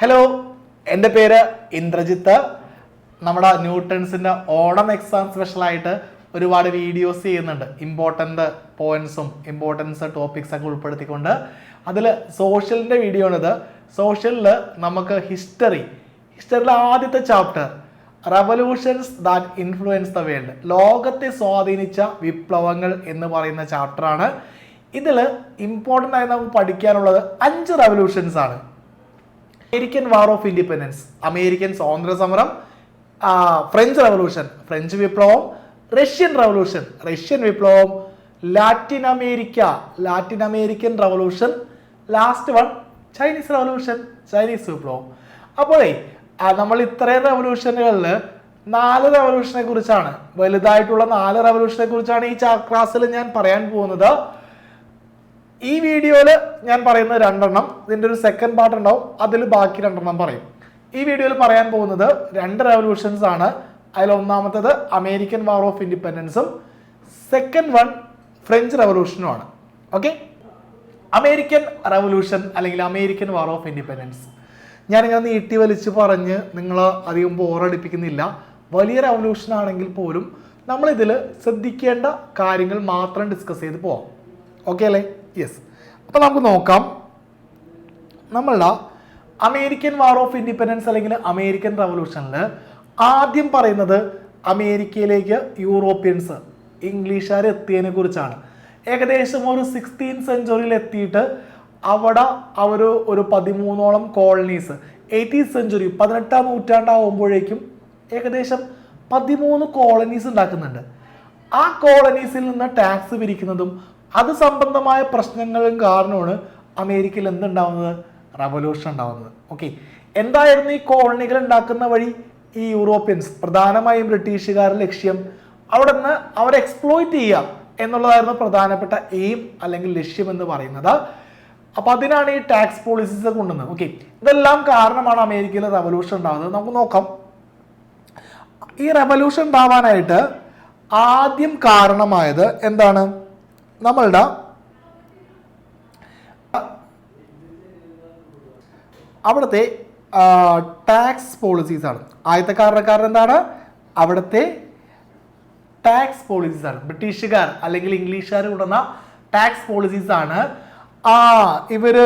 Hello എന്റെ പേര് ഇന്ദ്രജിത്ത്. നമ്മുടെ ന്യൂട്ടൺസിന്റെ ഓണം എക്സാം സ്പെഷ്യലായിട്ട് ഒരുപാട് വീഡിയോസ് ചെയ്യുന്നുണ്ട്. ഇമ്പോർട്ടന്റ് പോയിൻസും ഇമ്പോർട്ടൻസ് ടോപ്പിക്സ് ഒക്കെ ഉൾപ്പെടുത്തിക്കൊണ്ട്. അതിൽ സോഷ്യലിന്റെ വീഡിയോ ആണിത്. സോഷ്യലിൽ നമുക്ക് ഹിസ്റ്ററി ഹിസ്റ്ററിയിലെ ആദ്യത്തെ chapter revolutions that influence the world ലോകത്തെ സ്വാധീനിച്ച വിപ്ലവങ്ങൾ എന്ന് പറയുന്ന ചാപ്റ്ററാണ് ഇതിൽ ഇമ്പോർട്ടന്റ് ആയി നമുക്ക് പഠിക്കാനുള്ളത് അഞ്ച് റവല്യൂഷൻസ് ആണ്. American war of independence American സ്വാതന്ത്ര്യ സമരം ഫ്രഞ്ച് റവല്യൂഷൻ ഫ്രഞ്ച് വിപ്ലവം റഷ്യൻ റവല്യൂഷൻ റഷ്യൻ വിപ്ലവം Latin America Latin American revolution last one Chinese revolution Chinese വിപ്ലവം അപ്പോഴേ നമ്മൾ ഇത്രയും റവല്യൂഷനുകളിൽ നാല് റവല്യൂഷനെ കുറിച്ചാണ് വലുതായിട്ടുള്ള നാല് റവല്യൂഷനെ കുറിച്ചാണ് ഈ ക്ലാസ്സിൽ ഞാൻ പറയാൻ പോകുന്നത്. ഈ വീഡിയോയിൽ ഞാൻ പറയുന്ന രണ്ടെണ്ണം ഇതിന്റെ ഒരു സെക്കൻഡ് പാർട്ട് ഉണ്ടാവും അതിൽ ബാക്കി രണ്ടെണ്ണം പറയും. ഈ വീഡിയോയിൽ പറയാൻ പോകുന്നത് രണ്ട് റെവല്യൂഷൻസ് ആണ്. അതിൽ ഒന്നാമത്തത് അമേരിക്കൻ വാർ ഓഫ് ഇൻഡിപെൻഡൻസും സെക്കൻഡ് വൺ ഫ്രഞ്ച് റെവല്യൂഷനുമാണ് ഓക്കെ അമേരിക്കൻ റെവല്യൂഷൻ അല്ലെങ്കിൽ അമേരിക്കൻ വാർ ഓഫ് ഇൻഡിപെൻഡൻസ് ഞാനിങ്ങനെ നീട്ടി വലിച്ച് പറഞ്ഞ് നിങ്ങൾ അധികം ബോറടിപ്പിക്കുന്നില്ല വലിയ റെവല്യൂഷൻ ആണെങ്കിൽ പോലും നമ്മളിതിൽ ശ്രദ്ധിക്കേണ്ട കാര്യങ്ങൾ മാത്രം ഡിസ്കസ് ചെയ്ത് പോവാം. ഓക്കെ അല്ലേ? യെസ് അപ്പോൾ നമുക്ക് നോക്കാം. നമ്മളുടെ അമേരിക്കൻ വാർ ഓഫ് ഇൻഡിപെൻഡൻസ് അല്ലെങ്കിൽ അമേരിക്കൻ റവല്യൂഷനിൽ ആദ്യം പറയുന്നത് അമേരിക്കയിലേക്ക് യൂറോപ്യൻസ് ഇംഗ്ലീഷുകാർ എത്തിയതിനെ കുറിച്ചാണ്. ഏകദേശം ഒരു സിക്സ്റ്റീൻ സെഞ്ചുറിയിൽ എത്തിയിട്ട് അവിടെ അവർ ഒരു പതിമൂന്നോളം കോളനീസ് എയ്റ്റീൻ സെഞ്ചുറി പതിനെട്ടാം നൂറ്റാണ്ടാവുമ്പോഴേക്കും ഏകദേശം പതിമൂന്ന് കോളനീസ് ഉണ്ടാക്കുന്നുണ്ട്. ആ കോളനീസിൽ നിന്ന് ടാക്സ് പിരിക്കുന്നതും അത് സംബന്ധമായ പ്രശ്നങ്ങളും കാരണമാണ് അമേരിക്കയിൽ എന്തുണ്ടാവുന്നത്? റവല്യൂഷൻ ഉണ്ടാവുന്നത്. ഓക്കെ എന്തായിരുന്നു ഈ കോളനികൾ ഉണ്ടാക്കുന്ന വഴി? ഈ യൂറോപ്യൻസ്. പ്രധാനമായും ബ്രിട്ടീഷുകാരുടെ ലക്ഷ്യം. അവിടെ നിന്ന് അവരെ എക്സ്പ്ലോയിറ്റ് ചെയ്യുക എന്നുള്ളതായിരുന്നു പ്രധാനപ്പെട്ട എയിം അല്ലെങ്കിൽ ലക്ഷ്യം എന്ന് പറയുന്നത്. അപ്പൊ അതിനാണ് ഈ ടാക്സ് പോളിസീസ് കൊണ്ടുവന്നത്. ഓക്കെ ഇതെല്ലാം കാരണമാണ് അമേരിക്കയിലെ റവല്യൂഷൻ ഉണ്ടാകുന്നത് നമുക്ക് നോക്കാം. ഈ റവല്യൂഷൻ ഉണ്ടാവാനായിട്ട് ആദ്യം കാരണമായത് എന്താണ്? നമ്മളുടെ അവിടുത്തെ ടാക്സ് പോളിസീസാണ് ആദ്യത്തെ കാരണക്കാരൻ എന്താണ്? അവിടുത്തെ ടാക്സ് പോളിസീസ് ആണ്. ബ്രിട്ടീഷുകാർ അല്ലെങ്കിൽ ഇംഗ്ലീഷുകാർ കൊണ്ടുവന്ന ടാക്സ് പോളിസീസ് ആണ്. ആ ഇവർ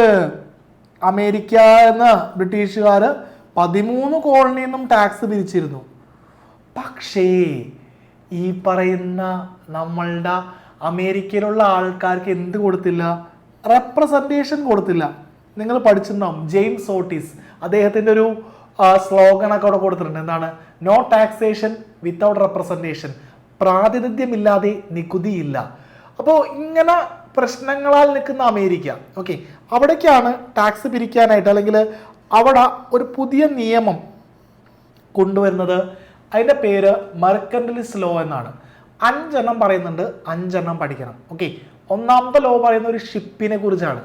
അമേരിക്ക എന്ന ബ്രിട്ടീഷുകാർ പതിമൂന്ന് കോളനിയിൽ നിന്നും ടാക്സ് പിരിച്ചിരുന്നു പക്ഷേ ഈ പറയുന്ന നമ്മളുടെ അമേരിക്കയിലുള്ള ആൾക്കാർക്ക് എന്ത് കൊടുത്തില്ല? റെപ്രസെന്റേഷൻ കൊടുത്തില്ല. നിങ്ങൾ പഠിച്ചിട്ടുണ്ടാവും ജെയിംസ് ഓട്ടീസ്. അദ്ദേഹത്തിന്റെ ഒരു സ്ലോഗനൊക്കെ അവിടെ കൊടുത്തിട്ടുണ്ട്. എന്താണ്? നോ ടാക്സേഷൻ വിത്തൗട്ട് റെപ്രസെന്റേഷൻ പ്രാതിനിധ്യമില്ലാതെ നികുതിയില്ല. അപ്പോൾ ഇങ്ങനെ പ്രശ്നങ്ങളാൽ നിൽക്കുന്ന അമേരിക്ക. ഓക്കെ. അവിടേക്കാണ് ടാക്സ് പിരിക്കാനായിട്ട് അല്ലെങ്കിൽ അവിടെ ഒരു പുതിയ നിയമം കൊണ്ടുവരുന്നത്. അതിന്റെ പേര് മർക്കൻഡലിസ് ലോ എന്നാണ്. അഞ്ചെണ്ണം പറയുന്നുണ്ട് അഞ്ചെണ്ണം പഠിക്കണം. ഓക്കെ ഒന്നാമത്തെ ലോ പറയുന്ന ഒരു ഷിപ്പിനെ കുറിച്ചാണ്.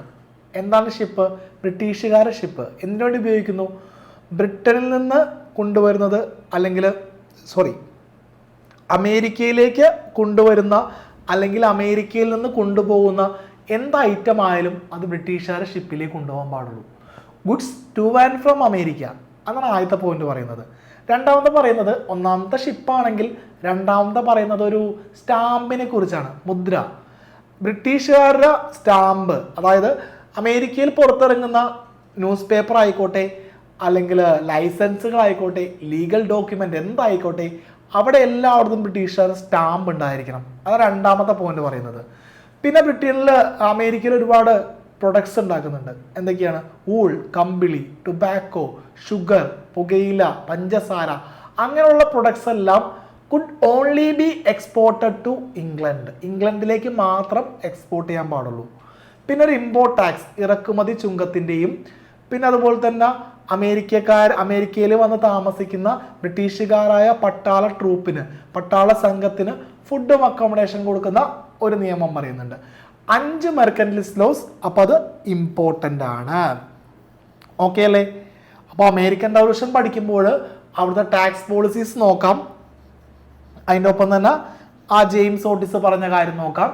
എന്താണ് ഷിപ്പ് ബ്രിട്ടീഷുകാരുടെ ഷിപ്പ് എന്തിനു വേണ്ടി ഉപയോഗിക്കുന്നു? ബ്രിട്ടനിൽ നിന്ന് കൊണ്ടുവരുന്നത് അല്ലെങ്കിൽ സോറി അമേരിക്കയിലേക്ക് കൊണ്ടുവരുന്ന അല്ലെങ്കിൽ അമേരിക്കയിൽ നിന്ന് കൊണ്ടുപോകുന്ന എന്ത് ഐറ്റം ആയാലും അത് ബ്രിട്ടീഷുകാരുടെ ഷിപ്പിലേക്ക് കൊണ്ടുപോകാൻ പാടുള്ളൂ. Goods to and from America അതാണ് ആദ്യത്തെ പോയിന്റ് പറയുന്നത്. രണ്ടാമത്തെ പറയുന്നത് ഒന്നാമത്തെ ഷിപ്പാണെങ്കിൽ രണ്ടാമത്തെ പറയുന്നത് ഒരു സ്റ്റാമ്പിനെ കുറിച്ചാണ് മുദ്ര. ബ്രിട്ടീഷുകാരുടെ സ്റ്റാമ്പ് അതായത് അമേരിക്കയിൽ പുറത്തിറങ്ങുന്ന ന്യൂസ് പേപ്പർ ആയിക്കോട്ടെ അല്ലെങ്കിൽ ലൈസൻസുകളായിക്കോട്ടെ ലീഗൽ ഡോക്യുമെന്റ് എന്തായിക്കോട്ടെ അവിടെ എല്ലായിടത്തും ബ്രിട്ടീഷുകാർ സ്റ്റാമ്പ് ഉണ്ടായിരിക്കണം. അതാണ് രണ്ടാമത്തെ പോയിന്റ് പറയുന്നത്. പിന്നെ ബ്രിട്ടനിൽ അമേരിക്കയിൽ ഒരുപാട് പ്രൊഡക്ട്സ് ഉണ്ടാക്കുന്നുണ്ട്. എന്തൊക്കെയാണ്? ഊൾ കമ്പിളി ടുബാക്കോ ഷുഗർ പുകയില പഞ്ചസാര. അങ്ങനെയുള്ള പ്രൊഡക്ട്സ് എല്ലാം could only be exported to England ഇംഗ്ലണ്ടിലേക്ക് മാത്രം എക്സ്പോർട്ട് ചെയ്യാൻ പാടുള്ളൂ. പിന്നെ ഒരു ഇമ്പോർട്ട് ടാക്സ് ഇറക്കുമതി ചുങ്കത്തിന്റെയും പിന്നെ അതുപോലെ തന്നെ അമേരിക്കക്കാർ അമേരിക്കയിൽ വന്ന് താമസിക്കുന്ന ബ്രിട്ടീഷുകാരായ പട്ടാള ട്രൂപ്പിന് പട്ടാള സംഘത്തിന് ഫുഡും അക്കോമഡേഷൻ കൊടുക്കുന്ന ഒരു നിയമം പറയുന്നുണ്ട്. അഞ്ച് മെർക്കൻലിസ് ലോസ് അപ്പോൾ അത് ഇമ്പോർട്ടന്റ് ആണ്. ഓക്കെ അല്ലേ? അപ്പോൾ അമേരിക്കൻ റവല്യൂഷൻ പഠിക്കുമ്പോൾ അവിടുത്തെ ടാക്സ് പോളിസീസ് നോക്കാം. അതിന്റെ ഒപ്പം തന്നെ ആ ജെയിംസ് ഓട്ടിസ് പറഞ്ഞ കാര്യം നോക്കാം.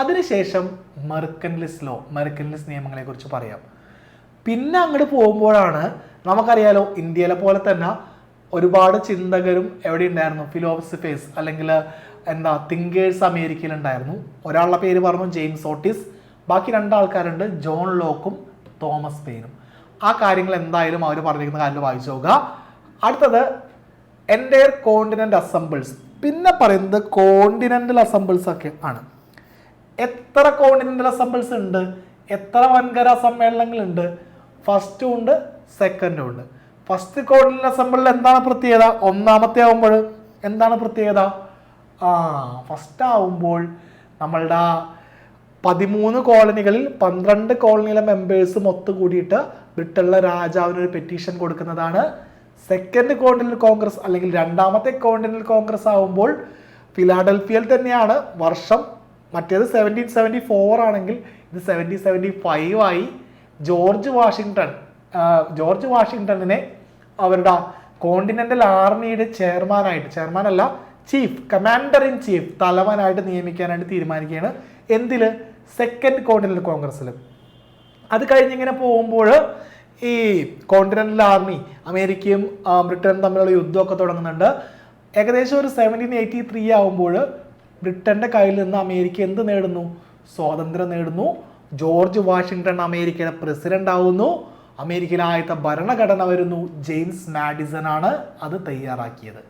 അതിനുശേഷം മെർക്കൻലിസ് ലോ മെർക്കൻലിസ് നിയമങ്ങളെ കുറിച്ച് പറയാം. പിന്നെ അങ്ങോട്ട് പോകുമ്പോഴാണ് നമുക്കറിയാലോ ഇന്ത്യയിലെ പോലെ തന്നെ ഒരുപാട് ചിന്തകരും എവിടെ ഉണ്ടായിരുന്നു ഫിലോസഫേഴ്സ് അല്ലെങ്കിൽ എന്താ തിങ്കേഴ്സ് അമേരിക്കയിൽ ഉണ്ടായിരുന്നു ഒരാളുടെ പേര് പറഞ്ഞു ജെയിംസ് ഓട്ടിസ്. ബാക്കി രണ്ടാൾക്കാരുണ്ട് ജോൺ ലോക്കും തോമസ് പെയിനും ആ കാര്യങ്ങൾ എന്തായാലും അവർ പറഞ്ഞിരിക്കുന്ന കാര്യങ്ങൾ വായിച്ചു നോക്കുക. അടുത്തത് എന്റെ കോണ്ടിനെന്റ് അസംബിൾസ് പിന്നെ പറയുന്നത് കോണ്ടിനെന്റൽ അസംബിൾസ് ഒക്കെ ആണ്. എത്ര കോണ്ടിനെന്റൽ അസംബിൾസ് ഉണ്ട്? എത്ര വൻകര സമ്മേളനങ്ങളുണ്ട്? ഫസ്റ്റും ഉണ്ട് സെക്കൻഡും ഉണ്ട്. ഫസ്റ്റ് കോണ്ടിനെന്റൽ അസംബിളിൽ എന്താണ് പ്രത്യേകത? ഒന്നാമത്തെ ആകുമ്പോൾ എന്താണ് പ്രത്യേകത? ആ ഫസ്റ്റ് ആവുമ്പോൾ നമ്മളുടെ പതിമൂന്ന് കോളനികളിൽ പന്ത്രണ്ട് കോളനിയിലെ മെമ്പേഴ്സും ഒത്തുകൂടിയിട്ട് ബ്രിട്ടനിലെ രാജാവിന് ഒരു പെറ്റീഷൻ കൊടുക്കുന്നതാണ്. സെക്കൻഡ് കോണ്ടിനൽ കോൺഗ്രസ് അല്ലെങ്കിൽ രണ്ടാമത്തെ കോണ്ടിനൽ കോൺഗ്രസ് ആവുമ്പോൾ ഫിലാഡൽഫിയയിൽ തന്നെയാണ്. വർഷം മറ്റേത് സെവന്റീൻ സെവന്റി ഫോർ ആണെങ്കിൽ ഇത് സെവന്റീൻ സെവന്റി ഫൈവ് ആയി ജോർജ് വാഷിങ്ടൺ ജോർജ് വാഷിങ്ടണിനെ അവരുടെ കോണ്ടിനെന്റൽ ആർമിയുടെ ചെയർമാനായിട്ട് ചെയർമാൻ അല്ല ചീഫ് കമാൻഡർ ഇൻ ചീഫ് തലവനായിട്ട് നിയമിക്കാനായിട്ട് തീരുമാനിക്കുകയാണ്. എന്തിൽ സെക്കൻഡ് കോണ്ടിനൽ കോൺഗ്രസ്സിൽ അത് കഴിഞ്ഞിങ്ങനെ പോകുമ്പോൾ ഈ കോണ്ടിനെന്റൽ ആർമി അമേരിക്കയും ബ്രിട്ടനും തമ്മിലുള്ള യുദ്ധമൊക്കെ തുടങ്ങുന്നുണ്ട്. ഏകദേശം ഒരു സെവന്റീൻ എയ്റ്റി ത്രീ ആകുമ്പോൾ ബ്രിട്ടന്റെ കയ്യിൽ നിന്ന് അമേരിക്ക എന്ത് നേടുന്നു? സ്വാതന്ത്ര്യം നേടുന്നു. ജോർജ് വാഷിങ്ടൺ അമേരിക്കയുടെ പ്രസിഡന്റ് ആവുന്നു. അമേരിക്കയിലെ ഭരണഘടന വരുന്നു. ജെയിംസ് മാഡിസൺ ആണ് അത് തയ്യാറാക്കിയത്.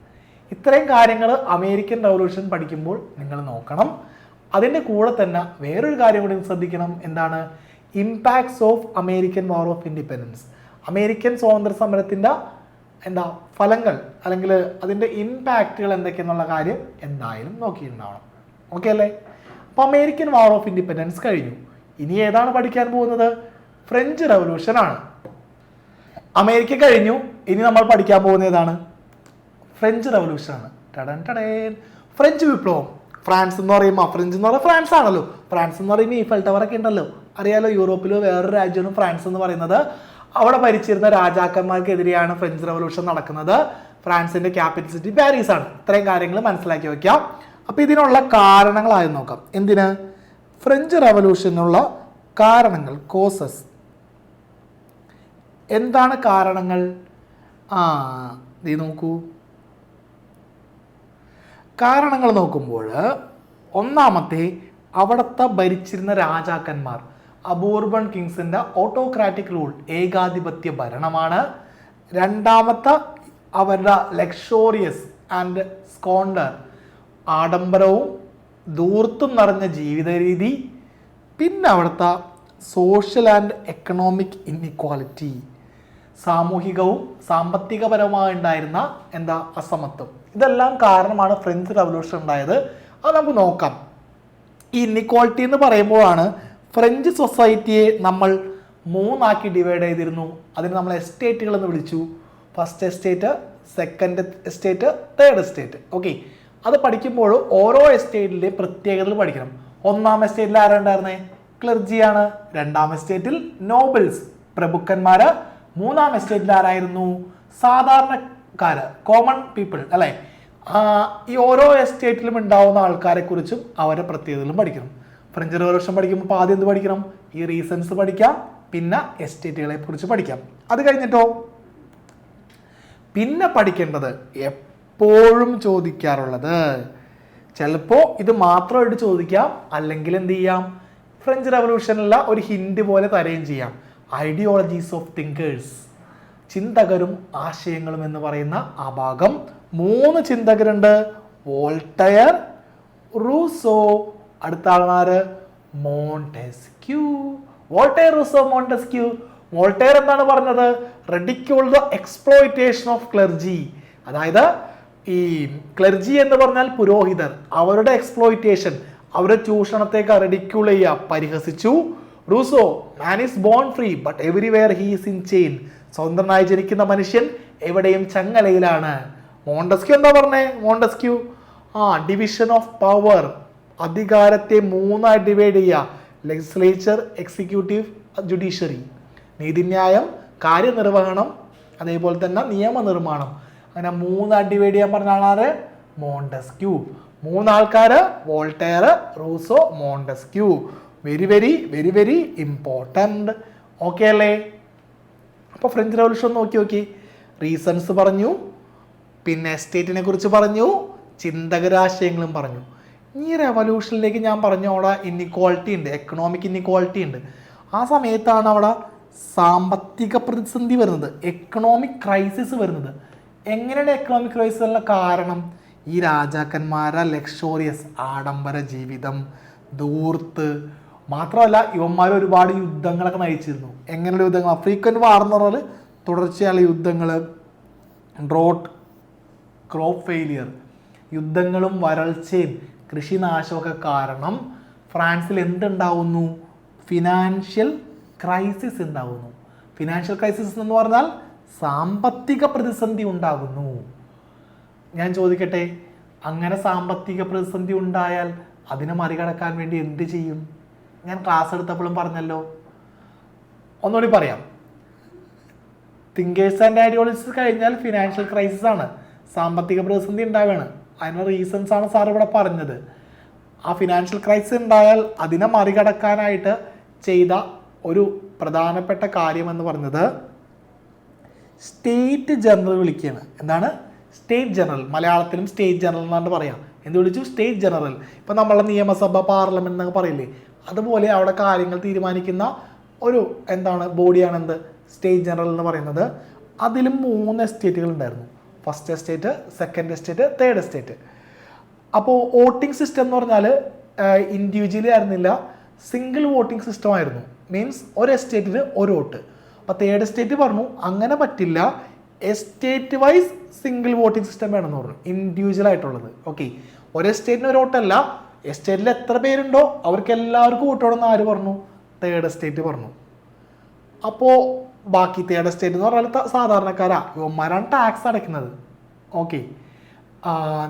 ഇത്രയും കാര്യങ്ങൾ അമേരിക്കൻ റവല്യൂഷൻ പഠിക്കുമ്പോൾ നിങ്ങൾ നോക്കണം. അതിന്റെ കൂടെ തന്നെ വേറൊരു കാര്യം കൂടി ശ്രദ്ധിക്കണം. എന്താണ്? Impacts of American war of independence American സ്വാതന്ത്ര്യ സമരത്തിന്റെ എന്താ ഫലങ്ങൾ അല്ലെങ്കിൽ അതിന്റെ ഇമ്പാക്റ്റുകൾ എന്തൊക്കെയെന്നുള്ള കാര്യം എന്തായാലും നോക്കിയിട്ടുണ്ടാവണം. ഓക്കെ അല്ലേ? അപ്പോൾ അമേരിക്കൻ വാർ ഓഫ് ഇൻഡിപെൻഡൻസ് കഴിഞ്ഞു. ഇനി ഏതാണ് പഠിക്കാൻ പോകുന്നത്? ഫ്രഞ്ച് റവല്യൂഷനാണ് അമേരിക്ക കഴിഞ്ഞു. ഇനി നമ്മൾ പഠിക്കാൻ പോകുന്ന ഏതാണ്? ഫ്രഞ്ച് റവല്യൂഷൻ ആണ്. ടടൻ ടടൻ. ഫ്രഞ്ച് വിപ്ലവം. ഫ്രാൻസ് എന്ന് പറയുമ്പോൾ ഫ്രഞ്ച് എന്ന് പറയുമ്പോൾ ഫ്രാൻസ് ആണല്ലോ. ഫ്രാൻസ് എന്ന് പറയുമ്പോൾ ടവർ ഒക്കെ ഉണ്ടല്ലോ. അറിയാലോ യൂറോപ്പിലോ വേറൊരു രാജ്യമാണ് ഫ്രാൻസ് എന്ന് പറയുന്നത്. അവിടെ ഭരിച്ചിരുന്ന രാജാക്കന്മാർക്കെതിരെയാണ് ഫ്രഞ്ച് റവല്യൂഷൻ നടക്കുന്നത്. ഫ്രാൻസിന്റെ ക്യാപിറ്റൽ സിറ്റി പാരീസ് ആണ്. ഇത്രയും കാര്യങ്ങൾ മനസ്സിലാക്കി വെക്കാം. അപ്പോൾ ഇതിനുള്ള കാരണങ്ങളായി നോക്കാം. എന്തിന്? ഫ്രഞ്ച് റവല്യൂഷനുള്ള കാരണങ്ങൾ കോസസ് എന്താണ് കാരണങ്ങൾ? ആ നീ നോക്കൂ. കാരണങ്ങൾ നോക്കുമ്പോൾ ഒന്നാമത്തെ അവിടുത്തെ ഭരിച്ചിരുന്ന രാജാക്കന്മാർ അബൂർബൺ കിങ്സിന്റെ ഓട്ടോക്രാറ്റിക് റൂൾ ഏകാധിപത്യ ഭരണമാണ്. രണ്ടാമത്തെ അവരുടെ ലക്ഷോറിയസ് ആൻഡ് സ്കോണ്ടർ ആഡംബരവും ദൂർത്തും നിറഞ്ഞ ജീവിത രീതി പിന്നെ അവിടുത്തെ സോഷ്യൽ ആൻഡ് എക്കണോമിക് ഇൻഇക്വാലിറ്റി സാമൂഹികവും സാമ്പത്തികപരമായി ഉണ്ടായിരുന്ന എന്താ അസമത്വം. ഇതെല്ലാം കാരണമാണ് ഫ്രഞ്ച് റവല്യൂഷൻ ഉണ്ടായത്. അത് നമുക്ക് നോക്കാം. ഈ ഇന്നിക്വാളിറ്റി എന്ന് പറയുമ്പോഴാണ് ഫ്രഞ്ച് സൊസൈറ്റിയെ നമ്മൾ മൂന്നാക്കി ഡിവൈഡ് ചെയ്തിരുന്നു. അതിന് നമ്മൾ എസ്റ്റേറ്റുകൾ എന്ന് വിളിച്ചു. First estate second estate third estate okay അത് പഠിക്കുമ്പോൾ ഓരോ എസ്റ്റേറ്റിന്റെയും പ്രത്യേകതകൾ പഠിക്കണം. ഒന്നാം എസ്റ്റേറ്റിൽ ആരുണ്ടായിരുന്നേ ക്ലർജിയാണ് രണ്ടാം എസ്റ്റേറ്റിൽ നോബിൾസ് പ്രഭുക്കന്മാര്. മൂന്നാം എസ്റ്റേറ്റിൽ ആരായിരുന്നു? സാധാരണക്കാര് കോമൺ പീപ്പിൾ അല്ലെ? ഈ ഓരോ എസ്റ്റേറ്റിലും ഉണ്ടാവുന്ന ആൾക്കാരെ കുറിച്ചും അവരെ പ്രത്യേകതകളും പഠിക്കണം. ഫ്രഞ്ച് റവല്യൂഷൻ പഠിക്കുമ്പോൾ ആദ്യം എന്ത് പഠിക്കണം? ഈ റീസൺസ് പഠിക്കാം പിന്നെ എസ്റ്റേറ്റുകളെ കുറിച്ച് പഠിക്കാം. അത് കഴിഞ്ഞിട്ടോ? പിന്നെ പഠിക്കേണ്ടത് എപ്പോഴും ചോദിക്കാറുള്ളത്. ചിലപ്പോൾ ഇത് മാത്രമായിട്ട് ചോദിക്കാം അല്ലെങ്കിൽ എന്ത് ചെയ്യാം? ഫ്രഞ്ച് റവല്യൂഷനിലുള്ള ഒരു ഹിൻഡ് പോലെ തരുകയും ചെയ്യാം. ഐഡിയോളജീസ് ഓഫ് തിങ്കേഴ്സ് ചിന്തകരും ആശയങ്ങളും എന്ന് പറയുന്ന ആ ഭാഗം. മൂന്ന് ചിന്തകരുണ്ട്. വോൾട്ടയർ റൂസോ അടുത്ത ആൾമാര് Montesquieu. Voltaire Rousseau Montesquieu. Voltaire എന്താണ് പറഞ്ഞത്? Ridicule the exploitation of clergy അതായത് ഈ ക്ലർജി എന്ന് പറഞ്ഞാൽ പുരോഹിതർ. അവരുടെ എക്സ്പ്ലോയിറ്റേഷൻ അവരുടെ ചൂഷണത്തേക്ക് റെഡിക്യൂൾ ചെയ്യുക പരിഹസിച്ചു. Rousseau man is born free but everywhere he's in chain സ്വതന്ത്രനായി ജനിക്കുന്ന മനുഷ്യൻ എവിടെയും ചങ്ങലയിലാണ്. മോണ്ടസ്ക്യൂ എന്താ പറഞ്ഞേ? മോണ്ടസ്ക്യൂ? ആ ഡിവിഷൻ ഓഫ് പവർ അധികാരത്തെ മൂന്നായി ഡിവൈഡ് ചെയ്യുക. ലെജിസ്ലേച്ചർ എക്സിക്യൂട്ടീവ് ജുഡീഷ്യറി നീതിന്യായം കാര്യനിർവഹണം അതേപോലെ തന്നെ നിയമനിർമ്മാണം. അങ്ങനെ മൂന്നായി ഡിവൈഡ് ചെയ്യാൻ പറഞ്ഞ ആളാര്? Montesquieu. മൂന്നാൾക്കാർ Voltaire Rousseau Montesquieu. Very very very very important okay അല്ലേ? അപ്പോൾ ഫ്രഞ്ച് റവല്യൂഷൻ നോക്കി നോക്കി. റീസൺസ് പറഞ്ഞു. പിന്നെ എസ്റ്റേറ്റിനെ കുറിച്ച് പറഞ്ഞു. ചിന്തകരാശയങ്ങളും പറഞ്ഞു. ഈ റെവല്യൂഷനിലേക്ക് ഞാൻ പറഞ്ഞ അവിടെ ഇന്നിക്വാളിറ്റി ഉണ്ട്. എക്കണോമിക് ഇന്നിക്വാളിറ്റി ഉണ്ട്. ആ സമയത്താണ് അവിടെ സാമ്പത്തിക പ്രതിസന്ധി വരുന്നത്. എക്കണോമിക് ക്രൈസിസ് വരുന്നത്. എങ്ങനെയാണ് എക്കണോമിക് ക്രൈസിസ് ഉള്ള കാരണം? ഈ രാജാക്കന്മാരെ ലക്ഷോറിയസ് ആഡംബര ജീവിതം. ദൂർത്ത് മാത്രമല്ല ഇവന്മാർ ഒരുപാട് യുദ്ധങ്ങളൊക്കെ നയിച്ചിരുന്നു. എങ്ങനെയുള്ള യുദ്ധങ്ങൾ? ഫ്രീക്വന്റ് വാർ എന്ന് പറഞ്ഞാൽ തുടർച്ചയായുള്ള യുദ്ധങ്ങൾ ഡ്രോട്ട് ക്രോപ്പ് ഫെയിലിയർ യുദ്ധങ്ങളും വരൾച്ചയും കൃഷിനാശമൊക്കെ കാരണം ഫ്രാൻസിൽ എന്തുണ്ടാവുന്നു? ഫിനാൻഷ്യൽ ക്രൈസിസ് ഉണ്ടാകുന്നു ഫിനാൻഷ്യൽ ക്രൈസിസ് എന്ന് പറഞ്ഞാൽ സാമ്പത്തിക പ്രതിസന്ധി ഉണ്ടാകുന്നു. ഞാൻ ചോദിക്കട്ടെ അങ്ങനെ സാമ്പത്തിക പ്രതിസന്ധി ഉണ്ടായാൽ അതിനെ മറികടക്കാൻ വേണ്ടി എന്ത് ചെയ്യും? ഞാൻ ക്ലാസ് എടുത്തപ്പോഴും പറഞ്ഞല്ലോ. ഒന്നുകൂടി പറയാം. തിങ്കേഴ്സ് ആൻഡ് ഐഡിയോളജീസ് കഴിഞ്ഞാൽ ഫിനാൻഷ്യൽ ക്രൈസിസ് ആണ്. സാമ്പത്തിക പ്രതിസന്ധി ഉണ്ടാവുകയാണ് അതിനുള്ള റീസൺസ് ആണ് സാർ ഇവിടെ പറഞ്ഞത്. ആ ഫിനാൻഷ്യൽ ക്രൈസിസ് ഉണ്ടായാൽ അതിനെ മറികടക്കാനായിട്ട് ചെയ്ത ഒരു പ്രധാനപ്പെട്ട കാര്യം എന്ന് പറഞ്ഞത് സ്റ്റേറ്റ് ജനറൽ വിളിക്കുകയാണ്. എന്താണ്? സ്റ്റേറ്റ് ജനറൽ മലയാളത്തിലും സ്റ്റേറ്റ് ജനറൽ എന്നാണ് പറയാം. എന്ത് വിളിച്ചു? സ്റ്റേറ്റ് ജനറൽ ഇപ്പം നമ്മളെ നിയമസഭ പാർലമെന്റ് എന്നൊക്കെ പറയില്ലേ? അതുപോലെ അവിടെ കാര്യങ്ങൾ തീരുമാനിക്കുന്ന ഒരു എന്താണ് ബോഡിയാണ് എന്ത്? സ്റ്റേറ്റ് ജനറൽ എന്ന് പറയുന്നത്. അതിലും മൂന്ന് എസ്റ്റേറ്റുകൾ ഉണ്ടായിരുന്നു. First estate second estate third estate അപ്പോൾ വോട്ടിംഗ് സിസ്റ്റം എന്ന് പറഞ്ഞാൽ ഇൻഡിവിജ്വലി ആയിരുന്നില്ല. സിംഗിൾ വോട്ടിംഗ് സിസ്റ്റം ആയിരുന്നു. മീൻസ് ഒരു എസ്റ്റേറ്റിന് ഒരു വോട്ട്. അപ്പോൾ തേർഡ് എസ്റ്റേറ്റ് പറഞ്ഞു അങ്ങനെ പറ്റില്ല. Estate wise single voting system വേണമെന്ന് പറഞ്ഞു. ഇൻഡിവിജ്വൽ ആയിട്ടുള്ളത്. ഓക്കെ ഒരു എസ്റ്റേറ്റിന് ഒരു വോട്ടല്ല. എസ്റ്റേറ്റിൽ എത്ര പേരുണ്ടോ അവർക്ക് എല്ലാവർക്കും വോട്ടോടെന്ന് ആര് പറഞ്ഞു? തേർഡ് എസ്റ്റേറ്റ് പറഞ്ഞു. അപ്പോൾ ബാക്കി തേർഡ് എസ്റ്റേറ്റ് എന്ന് പറഞ്ഞാൽ സാധാരണക്കാരാ. ഇവന്മാരാണ് ടാക്സ് അടയ്ക്കുന്നത്. ഓക്കെ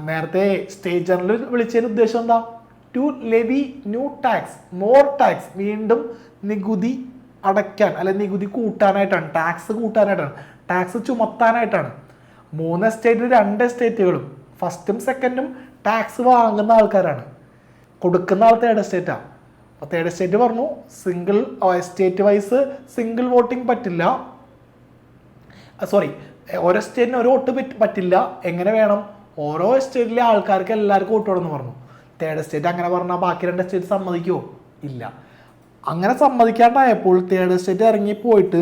നേരത്തെ സ്റ്റേറ്റ് ജനറൽ വിളിച്ചതിന് ഉദ്ദേശം എന്താ? To levy new tax more tax വീണ്ടും നികുതി അടയ്ക്കാൻ അല്ലെ നികുതി കൂട്ടാനായിട്ടാണ് ടാക്സ് കൂട്ടാനായിട്ടാണ് ടാക്സ് ചുമത്താനായിട്ടാണ്. മൂന്ന് എസ്റ്റേറ്റിൽ രണ്ട് എസ്റ്റേറ്റുകളും ഫസ്റ്റും സെക്കൻഡും ടാക്സ് വാങ്ങുന്ന ആൾക്കാരാണ്. കൊടുക്കുന്ന ആൾ തേർഡ് എസ്റ്റേറ്റാണ് അപ്പോൾ തേർഡ് എസ്റ്റേറ്റ് പറഞ്ഞു single estate wise single voting പറ്റില്ല. സോറി ഓരോ സ്റ്റേറ്റിന് ഒരു വോട്ട് പറ്റ് പറ്റില്ല. എങ്ങനെ വേണം? ഓരോ സ്റ്റേറ്റിലെ ആൾക്കാർക്ക് എല്ലാവർക്കും വോട്ട് വേണമെന്ന് പറഞ്ഞു. തേർഡ് സ്റ്റേറ്റ് അങ്ങനെ പറഞ്ഞാൽ ബാക്കി രണ്ട് സ്റ്റേറ്റ് സമ്മതിക്കുമോ ഇല്ല. അങ്ങനെ സമ്മതിക്കാണ്ടായപ്പോൾ തേർഡ് സ്റ്റേറ്റ് ഇറങ്ങി പോയിട്ട്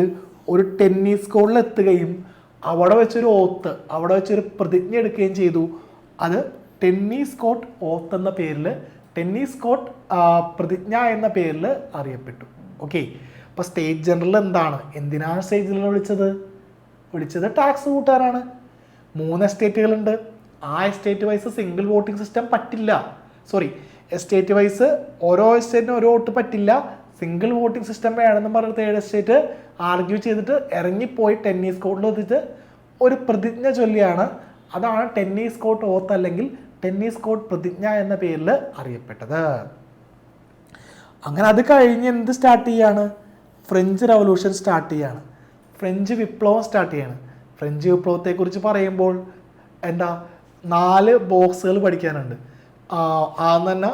ഒരു ടെന്നീസ് കോർട്ടിൽ എത്തുകയും അവിടെ വെച്ചൊരു ഓത്ത് അവിടെ വെച്ചൊരു പ്രതിജ്ഞ എടുക്കുകയും ചെയ്തു. അത് ടെന്നീസ് കോർട്ട് ഓത്ത് എന്ന പേരിൽ ടെന്നീസ് കോർട്ട് പ്രതിജ്ഞ എന്ന പേരിൽ അറിയപ്പെട്ടു. ഓക്കെ അപ്പോൾ സ്റ്റേറ്റ് ജനറൽ എന്താണ്? എന്തിനാണ് സ്റ്റേറ്റ് ജനറൽ വിളിച്ചത്? വിളിച്ചത് ടാക്സ് കൂട്ടാനാണ് മൂന്ന് എസ്റ്റേറ്റുകളുണ്ട് ആ estate wise single voting system പറ്റില്ല. സോറി എസ്റ്റേറ്റ് വൈസ് ഓരോ എസ്റ്റേറ്റിനും ഓരോ വോട്ട് പറ്റില്ല. സിംഗിൾ വോട്ടിംഗ് സിസ്റ്റം വേണമെന്ന് പറഞ്ഞ തേർഡ് എസ്റ്റേറ്റ് ആർഗ്യൂ ചെയ്തിട്ട് ഇറങ്ങിപ്പോയി ടെന്നീസ് കോർട്ടിൽ എത്തിച്ച് ഒരു പ്രതിജ്ഞ ചൊല്ലിയാണ്. അതാണ് ടെന്നീസ് കോർട്ട് ഓത്ത് അല്ലെങ്കിൽ ടെന്നീസ് കോർട്ട് പ്രതിജ്ഞ എന്ന പേരിൽ അറിയപ്പെട്ടത്. അങ്ങനെ അത് കഴിഞ്ഞ് എന്ത് സ്റ്റാർട്ട് ചെയ്യാണ്? ഫ്രഞ്ച് റവല്യൂഷൻ സ്റ്റാർട്ട് ചെയ്യാണ്. ഫ്രഞ്ച് വിപ്ലവം സ്റ്റാർട്ട് ചെയ്യാണ്. ഫ്രഞ്ച് വിപ്ലവത്തെക്കുറിച്ച് പറയുമ്പോൾ എന്താ? നാല് ബോക്സുകൾ പഠിക്കാനുണ്ട്. ആദ്യം തന്നെ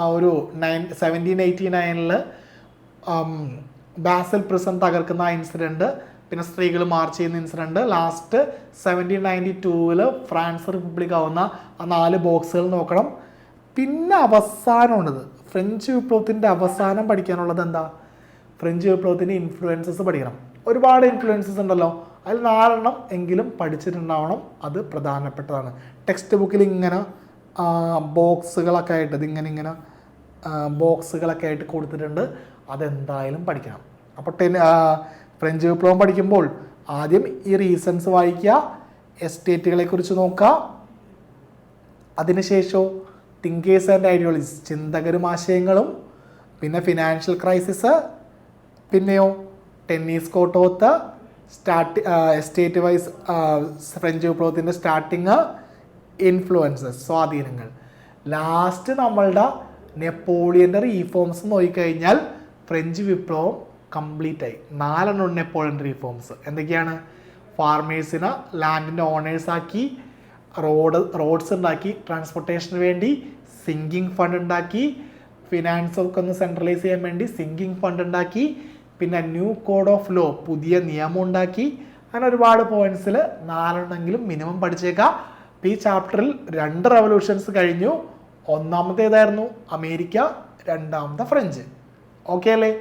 ആ ഒരു നയൻ സെവന്റീൻ എയ്റ്റി നയനിൽ ബാസൽ പ്രിസൺ തകർക്കുന്ന ആ ഇൻസിഡന്റ് പിന്നെ സ്ത്രീകൾ മാർച്ച് ചെയ്യുന്ന ഇൻസിഡന്റ് ലാസ്റ്റ് സെവന്റീൻ നയന്റി ടൂവിൽ ഫ്രാൻസ് റിപ്പബ്ലിക് ആവുന്ന ആ നാല് ബോക്സുകൾ നോക്കണം. പിന്നെ അവസാനമുള്ളത് ഫ്രഞ്ച് വിപ്ലവത്തിന്റെ അവസാനം പഠിക്കാനുള്ളത് എന്താ? ഫ്രഞ്ച് വിപ്ലവത്തിന്റെ ഇൻഫ്ലുവൻസസ് പഠിക്കണം. ഒരുപാട് ഇൻഫ്ലുവൻസസ് ഉണ്ടല്ലോ. അതിൽ നാലെണ്ണം എങ്കിലും പഠിച്ചിട്ടുണ്ടാവണം. അത് പ്രധാനപ്പെട്ടതാണ്. ടെക്സ്റ്റ് ബുക്കിൽ ഇങ്ങനെ ബോക്സുകളൊക്കെ ആയിട്ട് ഇതിങ്ങനെ ഇങ്ങനെ ബോക്സുകളൊക്കെ ആയിട്ട് കൊടുത്തിട്ടുണ്ട്. അതെന്തായാലും പഠിക്കണം. അപ്പോൾ ടെൻ ഫ്രഞ്ച് വിപ്ലവം പഠിക്കുമ്പോൾ ആദ്യം ഈ റീസൺസ് വായിക്കുക എസ്റ്റേറ്റുകളെ കുറിച്ച് നോക്കുക. അതിനുശേഷം തിങ്കേഴ്സ് ആൻഡ് ഐഡിയോളജീസ് ചിന്തകരും ആശയങ്ങളും പിന്നെ ഫിനാൻഷ്യൽ ക്രൈസിസ് പിന്നെയോ tennis court oath start estate vice French വിപ്ലവത്തിന്റെ സ്റ്റാർട്ടിങ് ഇൻഫ്ലുവൻസസ് സ്വാധീനങ്ങൾ. ലാസ്റ്റ് നമ്മളുടെ നെപ്പോളിയന്റെ റീഫോംസ് നോക്കിക്കഴിഞ്ഞാൽ ഫ്രഞ്ച് വിപ്ലവം കംപ്ലീറ്റ് ആയി നാലെണ്ണം നെപ്പോളിയൻ റീഫോംസ് എന്തൊക്കെയാണ്? ഫാർമേഴ്സിനെ ലാൻഡിന്റെ ഓണേഴ്സാക്കി റോഡ് റോഡ്സ് ഉണ്ടാക്കി ട്രാൻസ്പോർട്ടേഷന് വേണ്ടി സിങ്കിങ് ഫണ്ട് ഉണ്ടാക്കി ഫിനാൻസ് ഒക്കെ ഒന്ന് സെൻട്രലൈസ് ചെയ്യാൻ വേണ്ടി സിങ്കിങ് ഫണ്ട് ഉണ്ടാക്കി പിന്നെ ന്യൂ കോഡ് ഓഫ് ലോ പുതിയ നിയമം ഉണ്ടാക്കി. അങ്ങനെ ഒരുപാട് പോയിന്റ്സിൽ നാലെണ്ണെങ്കിലും മിനിമം പഠിച്ചേക്കാം. അപ്പോൾ ഈ ചാപ്റ്ററിൽ രണ്ട് റെവല്യൂഷൻസ് കഴിഞ്ഞു. ഒന്നാമത്തേതായിരുന്നു അമേരിക്ക രണ്ടാമത്തെ ഫ്രഞ്ച് ഓക്കെ അല്ലേ?